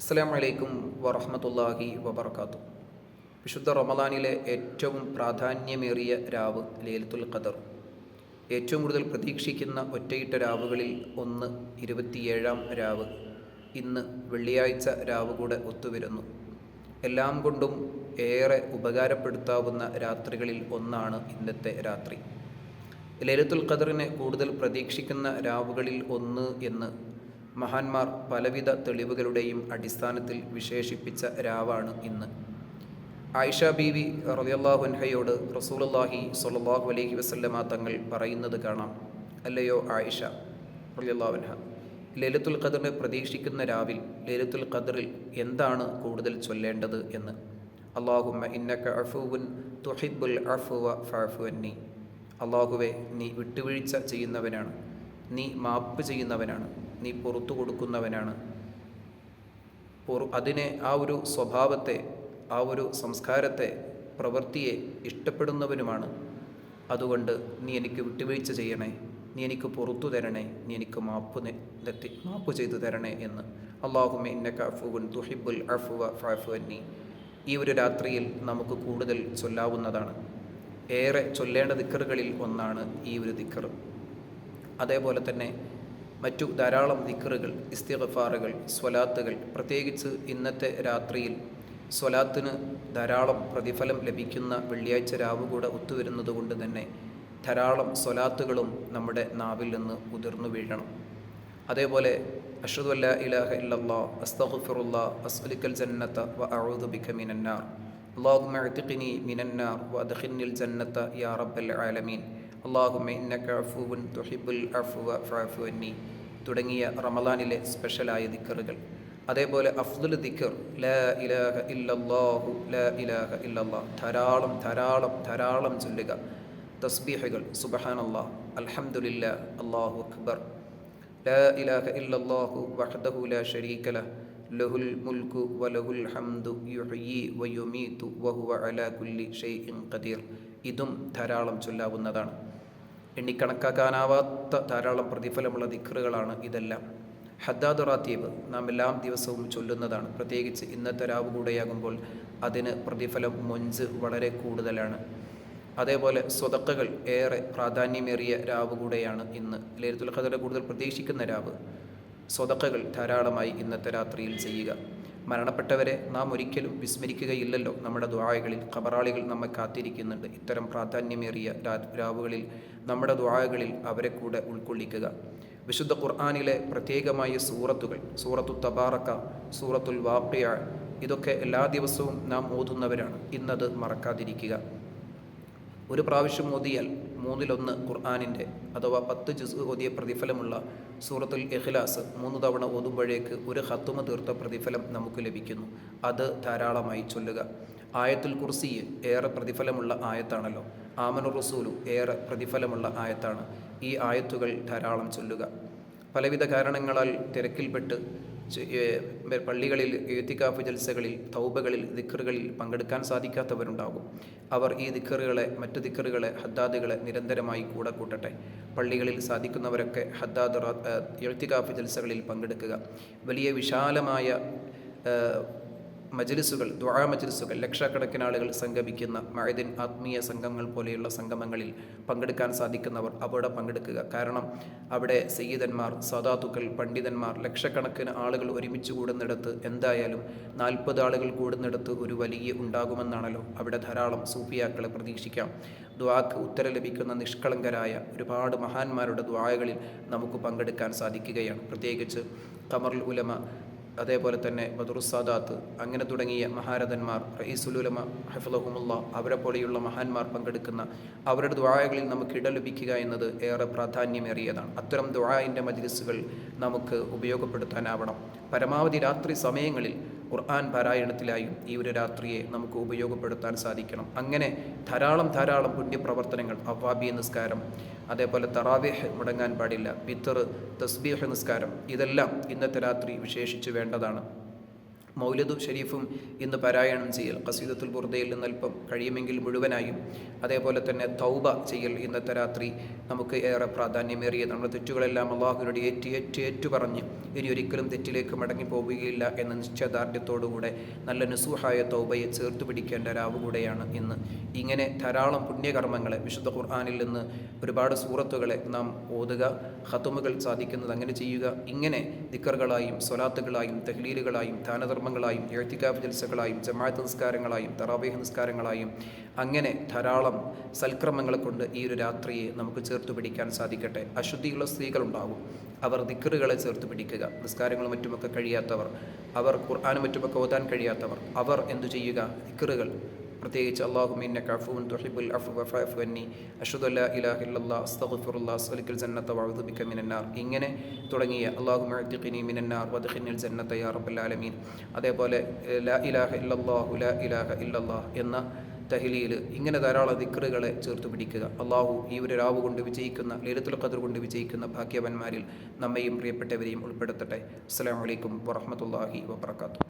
അസ്സാം വലൈക്കും വറഹമത്തല്ലാഹി വബർക്കാത്തു വിശുദ്ധ റമദാനിലെ ഏറ്റവും പ്രാധാന്യമേറിയ രാവ് ലേലത്തുൽ ഖദർ. ഏറ്റവും കൂടുതൽ പ്രതീക്ഷിക്കുന്ന ഒറ്റയിട്ട രാവുകളിൽ ഒന്ന് ഇരുപത്തിയേഴാം രാവ്. ഇന്ന് വെള്ളിയാഴ്ച രാവ് കൂടെ ഒത്തുവരുന്നു. എല്ലാം കൊണ്ടും ഏറെ ഉപകാരപ്പെടുത്താവുന്ന രാത്രികളിൽ ഒന്നാണ് ഇന്നത്തെ രാത്രി. ലൈലത്തുൽ ഖദറിനെ കൂടുതൽ പ്രതീക്ഷിക്കുന്ന രാവുകളിൽ ഒന്ന് എന്ന് മഹാന്മാർ പലവിധ തെളിവുകളുടെയും അടിസ്ഥാനത്തിൽ വിശേഷിപ്പിച്ച രാവാണ് ഇന്ന്. ആയിഷ ബീവി റളിയല്ലാഹു അൻഹയോട് റസൂലുള്ളാഹി സ്വല്ലല്ലാഹു അലൈഹി വസല്ലമ തങ്ങൾ പറയുന്നത് കാണാം. അല്ലയോ ആയിഷ റളിയല്ലാഹു അൻഹ ലൈലത്തുൽ ഖദറിനെ പ്രതീക്ഷിക്കുന്ന രാവിൽ ലൈലത്തുൽ ഖദറിൽ എന്താണ് കൂടുതൽ ചൊല്ലേണ്ടത് എന്ന്? അള്ളാഹുമ്മ ഇന്നക്ക അഫുവുൻ തുഹിബുൽ അഫുവ ഫഅഫു അന്നി. അള്ളാഹുവെ നീ വിട്ടുവീഴ്ച ചെയ്യുന്നവനാണ്. നീ മാപ്പ് ചെയ്യുന്നവനാണ്. നീ പുറത്തു കൊടുക്കുന്നവനാണ്. അതിനെ ആ ഒരു സ്വഭാവത്തെ ആ ഒരു സംസ്കാരത്തെ പ്രവൃത്തിയെ ഇഷ്ടപ്പെടുന്നവനുമാണ്. അതുകൊണ്ട് നീ എനിക്ക് വിട്ടുവീഴ്ച ചെയ്യണേ. നീ എനിക്ക് പുറത്തു തരണേ. നീ എനിക്ക് മാപ്പ് നെത്തി മാപ്പ് ചെയ്തു തരണേ എന്ന്. അള്ളാഹുമെ ഇന്ന അഫുവൻ തുഹിബുൽ അഫുവ ഫാഫുവന്നി ഈ ഒരു രാത്രിയിൽ നമുക്ക് കൂടുതൽ ചൊല്ലാവുന്നതാണ്. ഏറെ ചൊല്ലേണ്ട ദിക്കറുകളിൽ ഒന്നാണ് ഈ ഒരു ദിക്കർ അതേപോലെ തന്നെ മറ്റു ധാരാളം ദിക്കറുകൾ ഇസ്തിഫാറുകൾ സ്വലാത്തുകൾ. പ്രത്യേകിച്ച് ഇന്നത്തെ രാത്രിയിൽ സ്വലാത്തിന് ധാരാളം പ്രതിഫലം ലഭിക്കുന്ന വെള്ളിയാഴ്ച രാവ് കൂടെ ഒത്തുവരുന്നതുകൊണ്ട് തന്നെ ധാരാളം സ്വലാത്തുകളും നമ്മുടെ നാവിൽ നിന്ന് ഉതിർന്നു വീഴണം. അതേപോലെ അഷദുല്ല ഇലാഹ ഇല്ലല്ലാ അസ്തഹുഫിറുല്ലാ അസ്ലിക്കൽ ജന്നത്ത വ അഴുദു ബിക മിനന്നാർ അള്ളാഹുമ അത്തിഖിനി മിനന്നാർ വ ദഹിന്നിൽ ജന്നത്ത യാ റബ്ബൽ ആലമീൻ. അള്ളാഹുമെ ഇന്നക്കഫുൻ തുഹിബുൽ അഫുവ ഫഅഫുവന്നി തുടങ്ങിയ റമലാനിലെ സ്പെഷ്യലായ ദിക്കറുകൾ. അതേപോലെ അഫ്ദുൽ ദിക്കർ ല ഇലാഹ ഇല്ലല്ലാഹു ല ഇലാഹ ഇല്ലല്ലാ. ധാരാളം ധാരാളം ധാരാളം ചൊല്ലുക. തസ്ബീഹുകൾ സുബഹാനല്ലാ അൽഹംദുലില്ല അള്ളാഹു അക്ബർ. ല ഇലാഹ ഇല്ലല്ലാഹു വഹദഹു ല ഷരീക്കല ലഹുൽ മുൽക്കു വലഹുൽ ഹംദു യുഹ്യി വയുമീതു വഹുവ അലാ കുല്ലി ഷൈഇൻ ഖദീർ. ഇതും ധാരാളം ചൊല്ലാവുന്നതാണ്. എണ്ണിക്കണക്കാക്കാനാവാത്ത ധാരാളം പ്രതിഫലമുള്ള ദിക്കറുകളാണ് ഇതെല്ലാം. ഹദ്ദാദ് റാത്തീബ് നാം എല്ലാം ദിവസവും ചൊല്ലുന്നതാണ്. പ്രത്യേകിച്ച് ഇന്നത്തെ രാവ് കൂടെയാകുമ്പോൾ അതിന് പ്രതിഫലം മൊഞ്ച് വളരെ കൂടുതലാണ്. അതേപോലെ സ്വതക്കകൾ ഏറെ പ്രാധാന്യമേറിയ രാവ് കൂടെയാണ് ഇന്ന്. ലൈലത്തുൽ ഖദറെ കൂടുതൽ പ്രതീക്ഷിക്കുന്ന രാവ്. സ്വതക്കകൾ ധാരാളമായി ഇന്നത്തെ രാത്രിയിൽ ചെയ്യുക. മരണപ്പെട്ടവരെ നാം ഒരിക്കലും വിസ്മരിക്കുകയില്ലല്ലോ. നമ്മുടെ ദ്വായകളിൽ ഖബറാളികൾ നമ്മെ കാത്തിരിക്കുന്നുണ്ട്. ഇത്തരം പ്രാധാന്യമേറിയ രാവുകളിൽ നമ്മുടെ ദ്വായകളിൽ അവരെ കൂടെ ഉൾക്കൊള്ളിക്കുക. വിശുദ്ധ ഖുർആാനിലെ പ്രത്യേകമായ സൂറത്തുകൾ സൂറത്തു തബാറക്ക സൂറത്തുൽ വാപ്പിയ ഇതൊക്കെ എല്ലാ ദിവസവും നാം ഓതുന്നവരാണ്. ഇന്നത് മറക്കാതിരിക്കുക. ഒരു പ്രാവശ്യം ഓതിയാൽ മൂന്നിലൊന്ന് ഖുർആാനിന്റെ അഥവാ പത്ത് ജുസ് ഓതിയ പ്രതിഫലമുള്ള സൂറത്തുൽ ഇഖ്ലാസ് മൂന്ന് തവണ ഓതുമ്പോഴേക്ക് ഒരു ഹത്തുമ തീർത്ത പ്രതിഫലം നമുക്ക് ലഭിക്കുന്നു. അത് ധാരാളമായി ചൊല്ലുക. ആയത്തുൽ കുർസി ഏറെ പ്രതിഫലമുള്ള ആയത്താണല്ലോ. ആമനു റസൂലു ഏറെ പ്രതിഫലമുള്ള ആയത്താണ്. ഈ ആയത്തുകൾ ധാരാളം ചൊല്ലുക. പലവിധ കാരണങ്ങളാൽ തിരക്കിൽപ്പെട്ട് പള്ളികളിൽ യുത്തിക്കാഫ് ജൽസകളിൽ തൗബകളിൽ ദിക്കറുകളിൽ പങ്കെടുക്കാൻ സാധിക്കാത്തവരുണ്ടാകും. അവർ ഈ ദിക്കറുകളെ മറ്റു ദിക്കറുകളെ ഹദ്ദാദുകളെ നിരന്തരമായി കൂടെ കൂട്ടട്ടെ. പള്ളികളിൽ സാധിക്കുന്നവരൊക്കെ ഹദ്ദാദ് എഴുത്തിക്കാഫ് ജൽസകളിൽ പങ്കെടുക്കുക. വലിയ വിശാലമായ മജലിസുകൾ ദ്വാ മജലിസുകൾ ലക്ഷക്കണക്കിന് ആളുകൾ സംഗമിക്കുന്ന മഴദിൻ ആത്മീയ സംഘങ്ങൾ പോലെയുള്ള സംഗമങ്ങളിൽ പങ്കെടുക്കാൻ സാധിക്കുന്നവർ അവിടെ പങ്കെടുക്കുക. കാരണം അവിടെ സയ്യിദന്മാർ സദാത്തുക്കൾ പണ്ഡിതന്മാർ ലക്ഷക്കണക്കിന് ആളുകൾ ഒരുമിച്ച് കൂടുന്നിടത്ത് എന്തായാലും നാൽപ്പത് ആളുകൾ കൂടുന്നിടത്ത് ഒരു വലിയ ഉണ്ടാകുമെന്നാണല്ലോ അവിടെ ധാരാളം സൂഫിയാക്കളെ പ്രതീക്ഷിക്കാം. ദ്വാക്ക് ഉത്തരം ലഭിക്കുന്ന നിഷ്കളങ്കരായ ഒരുപാട് മഹാന്മാരുടെ ദ്വായകളിൽ നമുക്ക് പങ്കെടുക്കാൻ സാധിക്കുകയാണ്. പ്രത്യേകിച്ച് കമറുൽ ഉലമ അതേപോലെ തന്നെ ബദറുസാദാത്ത് അങ്ങനെ തുടങ്ങിയ മഹാരഥന്മാർ റയീസുലുലമ ഹഫലഹുമുള്ള അവരെ പോലെയുള്ള മഹാന്മാർ പങ്കെടുക്കുന്ന അവരുടെ ദ്വായകളിൽ നമുക്ക് ഇട ലഭിക്കുക എന്നത് ഏറെ പ്രാധാന്യമേറിയതാണ്. അത്തരം ദ്വായന്റെ മജ്ലിസുകൾ നമുക്ക് ഉപയോഗപ്പെടുത്താനാവണം. പരമാവധി രാത്രി സമയങ്ങളിൽ ഖുർആൻ പാരായണത്തിലായും ഈ ഒരു രാത്രിയെ നമുക്ക് ഉപയോഗപ്പെടുത്താൻ സാധിക്കണം. അങ്ങനെ ധാരാളം ധാരാളം പുണ്യപ്രവർത്തനങ്ങൾ അവ്വാബി നിസ്കാരം അതേപോലെ തറാവേഹ് മുടങ്ങാൻ പാടില്ല പിത്തർ തസ്ബീഹ് നിസ്കാരം ഇതെല്ലാം ഇന്നത്തെ രാത്രി വിശേഷിച്ച് വേണ്ടതാണ്. മൗലദു ഷരീഫും ഇന്ന് പാരായണം ചെയ്യൽ കസീദത്തുൽ ബുർദയിൽ നിന്ന് അല്പം കഴിയുമെങ്കിൽ മുഴുവനായും. അതേപോലെ തന്നെ തൗബ ചെയ്യൽ ഇന്നത്തെ രാത്രി നമുക്ക് ഏറെ പ്രാധാന്യമേറിയ നമ്മുടെ തെറ്റുകളെല്ലാം അള്ളാഹുവിനോട് ഏറ്റു ഏറ്റു ഏറ്റു പറഞ്ഞ് ഇനി ഒരിക്കലും തെറ്റിലേക്ക് മടങ്ങി പോവുകയില്ല എന്ന നിശ്ചയദാർഢ്യത്തോടുകൂടെ നല്ല നസൂഹായ തൗബയെ ചേർത്ത് പിടിക്കേണ്ട രാവ് കൂടെയാണ് ഇന്ന്. ഇങ്ങനെ ധാരാളം പുണ്യകർമ്മങ്ങളെ വിശുദ്ധ ഖുർആാനിൽ നിന്ന് ഒരുപാട് സൂറത്തുകളെ നാം ഓതുക ഹത്തുമുകൾ സാധിക്കുന്നത് അങ്ങനെ ചെയ്യുക ഇങ്ങനെ ദിക്കറുകളായും സ്വലാത്തുകളായും തഹ്ലീലുകളായും തെഹ്ലീലുകളായും ദാനധർമ്മങ്ങളായും എഴുത്തിക്കാപ്പ് ജൽസകളായും ജമാഅത്ത് നിസ്കാരങ്ങളായും തറാവേഹ നിസ്കാരങ്ങളായും അങ്ങനെ ധാരാളം സൽക്രമങ്ങളെ കൊണ്ട് ഈ ഒരു രാത്രിയെ നമുക്ക് ചേർത്ത് പിടിക്കാൻ സാധിക്കട്ടെ. അശുദ്ധിയുള്ള സ്ത്രീകളുണ്ടാകും. അവർ ദിക്കറുകളെ ചേർത്ത് പിടിക്കുക. നിസ്കാരങ്ങളും മറ്റുമൊക്കെ കഴിയാത്തവർ അവർ ഖുർആാനും മറ്റുമൊക്കെ ഓതാൻ കഴിയാത്തവർ അവർ എന്തു ചെയ്യുക? ദിക്കറുകൾ. പ്രത്യേകിച്ച് അള്ളാഹു മിന്ന കഫുൻ തുഹിബുൽ അഫു വഫു അന്നി അഷുദല്ല ഇലാഹ ഇല്ലല്ലാ അസ്തഗ്ഫിറുല്ലാ അസ്അലുക്കൽ ജന്നത വഅഊദു ബിക മിനന്നാർ. ഇങ്ങനെ തുടങ്ങിയ അള്ളാഹു മുഅത്തിഖിനി മിനന്നാർ വദ്ഖിനിൽ ജന്നത യാ റബ്ബൽ ആലമീൻ. അതേപോലെ ലാ ഇലാഹ ഇല്ലല്ലാഹു ലാ ഇലാഹ ഇല്ലല്ലാഹ് എന്ന തഹ്ലീൽ ഇങ്ങനെ ധാരാളം ദിക്റുകളെ ചേർത്ത് പിടിക്കുക. അള്ളാഹു ഈ ഒരു രാവ് കൊണ്ട് വിജയിക്കുന്ന ലളിതുൽ ഖദർ കൊണ്ട് വിജയിക്കുന്ന ഭാഗ്യവന്മാരിൽ നമ്മയും പ്രിയപ്പെട്ടവരെയും ഉൾപ്പെടുത്തട്ടെ. അസ്സലാമു അലൈക്കും വറഹ്മത്തുള്ളാഹി വബറകാതുഹു.